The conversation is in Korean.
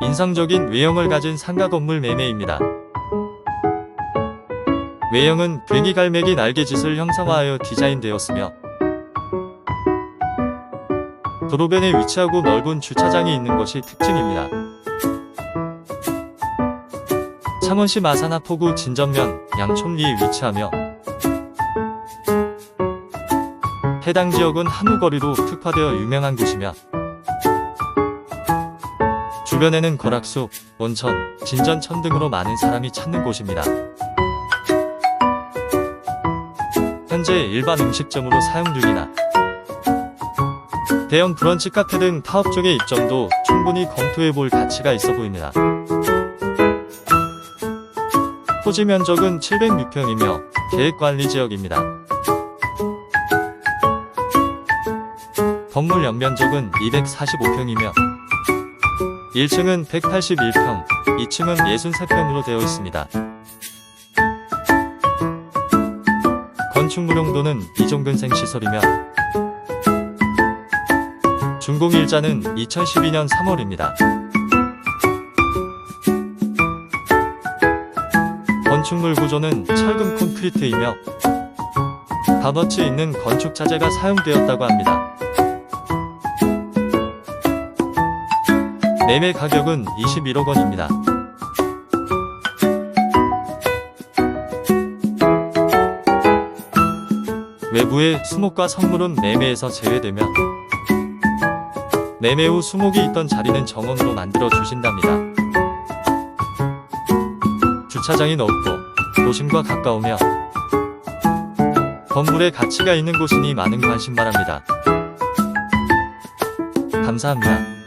인상적인 외형을 가진 상가 건물 매매입니다. 외형은 괭이 갈매기 날개짓을 형상화하여 디자인되었으며 도로변에 위치하고 넓은 주차장이 있는 것이 특징입니다. 창원시 마산 하포구 진전면 양촌리에 위치하며 해당 지역은 한우거리로 특화되어 유명한 곳이며 주변에는 거락수, 온천, 진전천 등으로 많은 사람이 찾는 곳입니다. 현재 일반 음식점으로 사용 중이나 대형 브런치 카페 등 타업 쪽의 입점도 충분히 검토해 볼 가치가 있어 보입니다. 토지 면적은 706평이며 계획관리 지역입니다. 건물 연면적은 245평이며 1층은 181평, 2층은 63평으로 되어 있습니다. 건축 무용도는 이종근생 시설이며 준공일자는 2012년 3월입니다. 건축물 구조는 철근 콘크리트이며 값어치 있는 건축 자재가 사용되었다고 합니다. 매매 가격은 21억 원입니다. 외부의 수목과 성물은 매매에서 제외되며 매매 후 수목이 있던 자리는 정원으로 만들어 주신답니다. 주차장이 넓고 도심과 가까우며 건물에 가치가 있는 곳이니 많은 관심 바랍니다. 감사합니다.